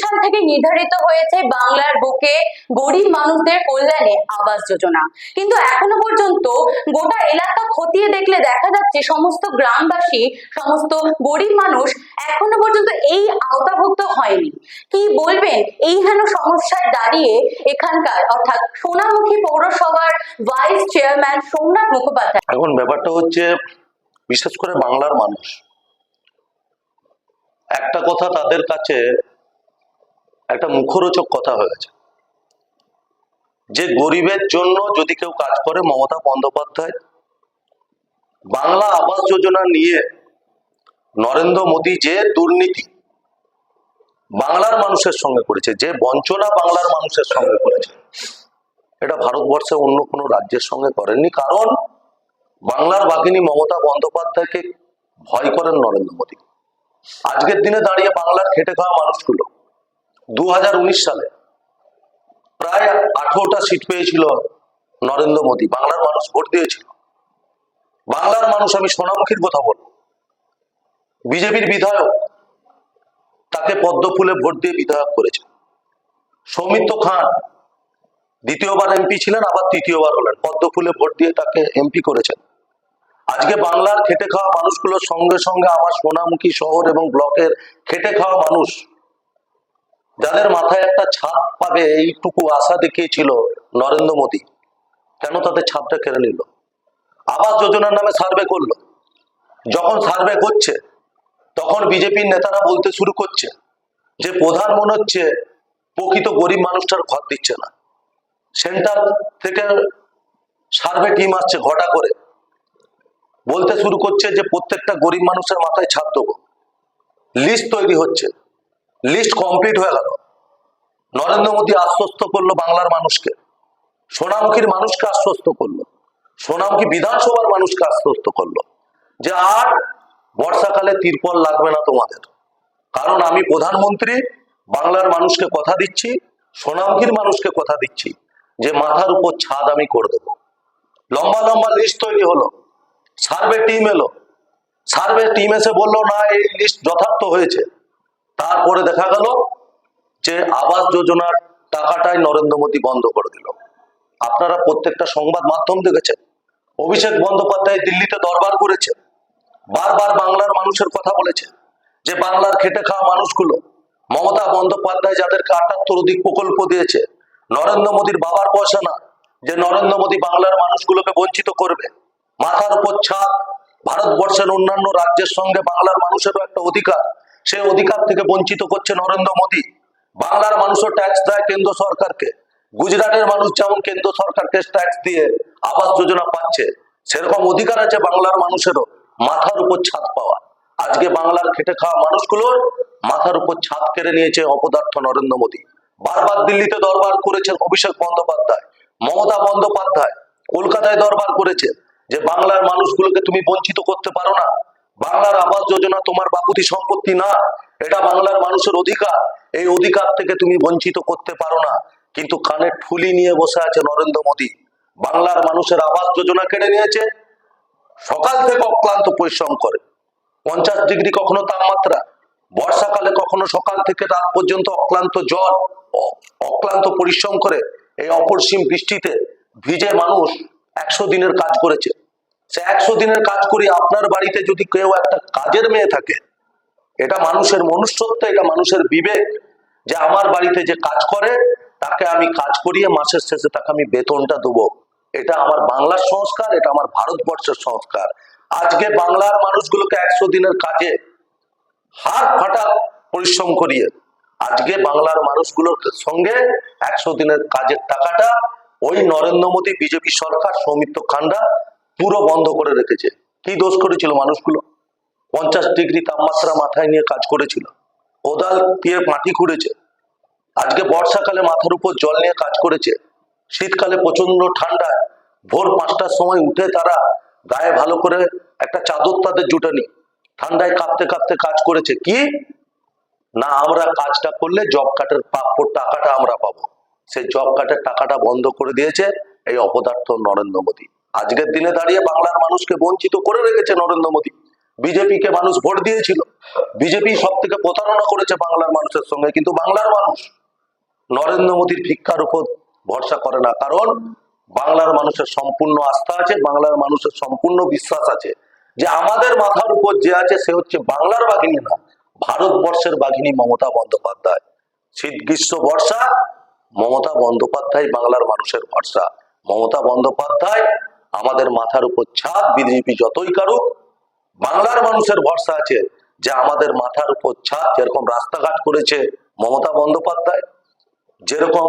সাল থেকে নির্ধারিত হয়েছে বাংলার বুকে গরিব মানুষদের কল্যাণে আবাস যোজনা। কিন্তু এখনও পর্যন্ত গোটা এলাকা খতিয়ে দেখলে দেখা যাচ্ছে সমস্ত গ্রামবাসী, সমস্ত গরিব মানুষ এখনও পর্যন্ত এই আওতাভুক্ত হয়নি। কি বলবেন? এই হেন সমস্যায় দাঁড়িয়ে এখানকার, অর্থাৎ সোনামুখী পৌরসভার ভাইস চেয়ারম্যান সোমনাথ মুখোপাধ্যায়। এখন ব্যাপারটা হচ্ছে, বিশেষ করে বাংলার মানুষ একটা কথা তাদের কাছে একটা মুখরোচক কথা হয়ে গেছে। যে গরিবের জন্য যদি কেউ কাজ করে মমতা বন্দ্যোপাধ্যায়, বাংলা আবাস যোজনা নিয়ে নরেন্দ্র মোদী যে দুর্নীতি বাংলার মানুষের সঙ্গে করেছে, যে বঞ্চনা বাংলার মানুষের সঙ্গে করেছে, এটা ভারতবর্ষে অন্য কোনো রাজ্যের সঙ্গে করেননি। কারণ বাংলার বাঘিনী মমতা বন্দ্যোপাধ্যায়কে ভয় করেন নরেন্দ্র মোদী। আজকের দিনে দাঁড়িয়ে বাংলার খেটে খাওয়া মানুষগুলো দু হাজার উনিশ সালে প্রায় আঠারোটা সিট পেয়েছিল নরেন্দ্র মোদী। বাংলার মানুষ ভোট দিয়েছিল। বাংলার মানুষ, আমি সোনামুখীর কথা বলব। বিজেপির বিধায়ক তাকে পদ্ম ফুলে ভোট দিয়ে বিধায়ক করেছে। সৌমিত্র খান দ্বিতীয়বার এমপি ছিলেন, আবার তৃতীয়বার হলেন। পদ্ম ফুলে ভোট দিয়ে তাকে এমপি করেছেন। আজকে বাংলার খেটে খাওয়া মানুষগুলোর সঙ্গে সঙ্গে আমার সোনামুখী শহর এবং ব্লকের খেটে খাওয়া মানুষ, যাদের মাথায় একটা ছাপ পাবে এইটুকু আশা দেখিয়েছিল নরেন্দ্র মোদী। কেন তাদের ছাদটা কেড়ে নিল? আবাস যোজনার নামে সার্ভে করল। যখন সার্ভে করছে, তখন বিজেপির নেতারা বলতে শুরু করছে যে, প্রধান মনে হচ্ছে প্রকৃত গরিব মানুষটার ঘর দিচ্ছে না। সেন্টার থেকে সার্ভে টিম আসছে ঘটা করে। বলতে শুরু করছে যে প্রত্যেকটা গরিব মানুষের মাথায় ছাদ দেবো। লিস্ট তৈরি হচ্ছে। লিস্ট কমপ্লিট হয়ে গেল। নরেন্দ্র মোদী আশ্বস্ত করল বাংলার মানুষকে। সোনামুখীর মানুষকে আশ্বস্ত করল। সোনামুখী বিধানসভার মানুষকে আশ্বস্ত করল। যে আর বর্ষাকালে তিরপল লাগবে না তোমাদের। কারণ আমি প্রধানমন্ত্রী, বাংলার মানুষকে কথা দিচ্ছি, সোনামুখীর মানুষকে কথা দিচ্ছি। যে মাথার উপর ছাদ আমি করে দেবো। লম্বা লম্বা লিস্ট তৈরি হলো। সার্ভে টিম এলো। সার্ভে টিম এসে বলল, না, এই লিস্ট যথার্থ হয়েছে। তারপরে দেখা গেল যে আবাস যোজনার টাকাটাই নরেন্দ্র মোদী বন্ধ করে দিল। আপনারা প্রত্যেকটা সংবাদ মাধ্যম দেখেছেন। অভিষেক বন্দ্যোপাধ্যায় দিল্লিতে দরবার করেছে। বারবার বাংলার মানুষের কথা বলেছে যে বাংলার খেটে খাওয়া মানুষগুলো, মমতা বন্দ্যোপাধ্যায় যাদেরকে আটাত্তর অধিক প্রকল্প দিয়েছে, নরেন্দ্র মোদীর বাবার পয়সা না, যে নরেন্দ্র মোদী বাংলার মানুষগুলোকে বঞ্চিত করবে। মাথার উপর ছাদ, ভারতবর্ষের অন্যান্য রাজ্যের সঙ্গে বাংলার মানুষেরও একটা অধিকার। সেই অধিকার থেকে বঞ্চিত করছে নরেন্দ্র মোদী। বাংলার মানুষও ট্যাক্স দেয় কেন্দ্র সরকারকে। গুজরাটের মানুষ যেমন কেন্দ্র সরকারকে ট্যাক্স দিয়ে আবাস যোজনা পাচ্ছে, সেরকম অধিকার আছে বাংলার মানুষেরও, মাথার উপর ছাদ পাওয়া। আজকে বাংলার খেটে খাওয়া মানুষগুলোর মাথার উপর ছাদ কেড়ে নিয়েছে অপদার্থ নরেন্দ্র মোদী। বারবার দিল্লিতে দরবার করেছেন অভিষেক বন্দ্যোপাধ্যায়, মমতা বন্দ্যোপাধ্যায়, কলকাতায় দরবার করেছে যে বাংলার মানুষগুলোকে তুমি বঞ্চিত করতে পারো না। বাংলার আবাস যোজনা তোমার বাপুতি সম্পত্তি না। এটা বাংলার মানুষের অধিকার। এই অধিকার থেকে তুমি বঞ্চিত করতে পারো না। কিন্তু কানে ঠুলি নিয়ে বসে আছে নরেন্দ্র মোদী। বাংলার মানুষের আবাস যোজনা কেড়ে নিয়েছে। সকাল থেকে অক্লান্ত পরিশ্রম করে। পঞ্চাশ ডিগ্রি কখনো তাপমাত্রা। বর্ষাকালে কখনো সকাল থেকে রাত পর্যন্ত অক্লান্ত জল। অক্লান্ত পরিশ্রম করে এই অপরিসীম বৃষ্টিতে ভিজে মানুষ একশো দিনের কাজ করেছে। সে একশো দিনের কাজ করি আপনার বাড়িতে যদি কেউ একটা কাজের মেয়ে থাকে, এটা মানুষের মনুষ্যত্ব, এটা মানুষের বিবেক যে আমার বাড়িতে যে কাজ করে, তাকে আমি কাজ করিয়ে মাসের শেষে তাকে আমি বেতনটা দেবো। এটা আমার বাংলার সংস্কার, এটা আমার ভারতবর্ষের সংস্কার। আজকে বাংলার মানুষগুলোকে একশো দিনের কাজে হাত ফাটা পরিশ্রম করিয়ে, আজকে বাংলার মানুষগুলোর সঙ্গে একশো দিনের কাজের টাকাটা ওই নরেন্দ্র মোদী বিজেপি সরকার সৌমিত্র খান্ডা পুরো বন্ধ করে রেখেছে। কি দোষ করেছিল মানুষগুলো? পঞ্চাশ ডিগ্রি তাপমাত্রা মাথায় নিয়ে কাজ করেছিল। কোদাল দিয়ে মাটি খুঁড়েছে। আজকে বর্ষাকালে মাথার উপর জল নিয়ে কাজ করেছে। শীতকালে প্রচণ্ড ঠান্ডায় ভোর পাঁচটার সময় উঠে তারা গায়ে ভালো করে একটা চাদর তাদের জুটানি। ঠান্ডায় কাঁপতে কাঁপতে কাজ করেছে। কি? না আমরা কাজটা করলে জব কার্ডের প্রাপ্য টাকাটা আমরা পাবো। সেই জব কার্ডের টাকাটা বন্ধ করে দিয়েছে এই অপদার্থ নরেন্দ্র মোদী। আজকের দিনে দাঁড়িয়ে বাংলার মানুষকে বঞ্চিত করে রেখেছে নরেন্দ্র মোদী। বিজেপিকে মানুষ ভোট দিয়েছিল। বিজেপি সব থেকে প্রতারণা করেছে বাংলার মানুষের সঙ্গে, কিন্তু বাংলার মানুষ নরেন্দ্র মোদীর ভিক্ষার উপর ভরসা করে না। কারণ বাংলার মানুষের সম্পূর্ণ আস্থা আছে, বাংলার মানুষের সম্পূর্ণ বিশ্বাস আছে যে আমাদের মাথার উপর যে আছে সে হচ্ছে বাংলার বাঘিনী না, ভারতবর্ষের বাঘিনী মমতা বন্দ্যোপাধ্যায়। শীত গ্রীষ্ম বর্ষা মমতা বন্দ্যোপাধ্যায় বাংলার মানুষের ভরসা। মমতা বন্দ্যোপাধ্যায় আমাদের মাথার উপর ছাদ, বিজেপি যতই কারুক, বাংলার মানুষের ভরসা আছে যে আমাদের মাথার উপর ছাদ যেরকম রাস্তাঘাট করেছে মমতা বন্দ্যোপাধ্যায়, যেরকম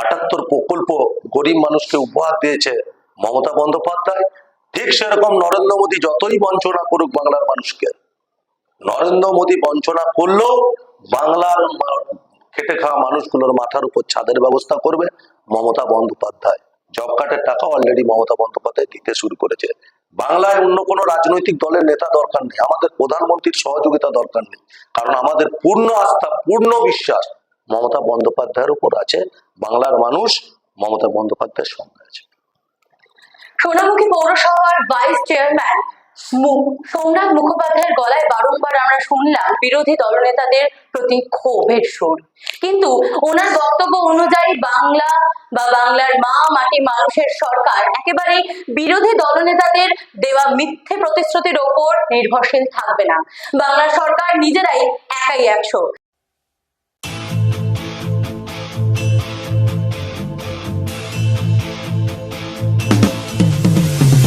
আটাত্তর প্রকল্প গরিব মানুষকে উপহার দিয়েছে মমতা বন্দ্যোপাধ্যায়, ঠিক সেরকম নরেন্দ্র মোদী যতই বঞ্চনা করুক বাংলার মানুষকে, নরেন্দ্র মোদী বঞ্চনা করলেও বাংলার খেটে খাওয়া মানুষগুলোর মাথার উপর ছাদের ব্যবস্থা করবে মমতা বন্দ্যোপাধ্যায়। জব কার্ডের টাকা অলরেডি মমতা বন্দ্যোপাধ্যায় দিতে শুরু করেছে। বাংলায় অন্য কোনো রাজনৈতিক দলের নেতা দরকার নেই, আমাদের প্রধানমন্ত্রীর সহযোগিতা দরকার নেই। কারণ আমাদের পূর্ণ আস্থা, পূর্ণ বিশ্বাস মমতা বন্দ্যোপাধ্যায়ের উপর আছে, বাংলার মানুষ মমতা বন্দ্যোপাধ্যায়ের সঙ্গে আছে। সোনামুখী পৌরসভার ভাইস চেয়ারম্যান সোমনাথ মুখোপাধ্যায়ের গলায় বারংবার আমরা শুনলাম বিরোধী দলনেতাদের প্রতি ক্ষোভের সুর। কিন্তু ওনার বক্তব্য অনুযায়ী বাংলা বা বাংলার মা মাটি মানুষের সরকার একেবারেই বিরোধী দলনেতাদের দেওয়া মিথ্যে প্রতিশ্রুতির ওপর নির্ভরশীল থাকবে না। বাংলা সরকার নিজেরাই একাই একশো।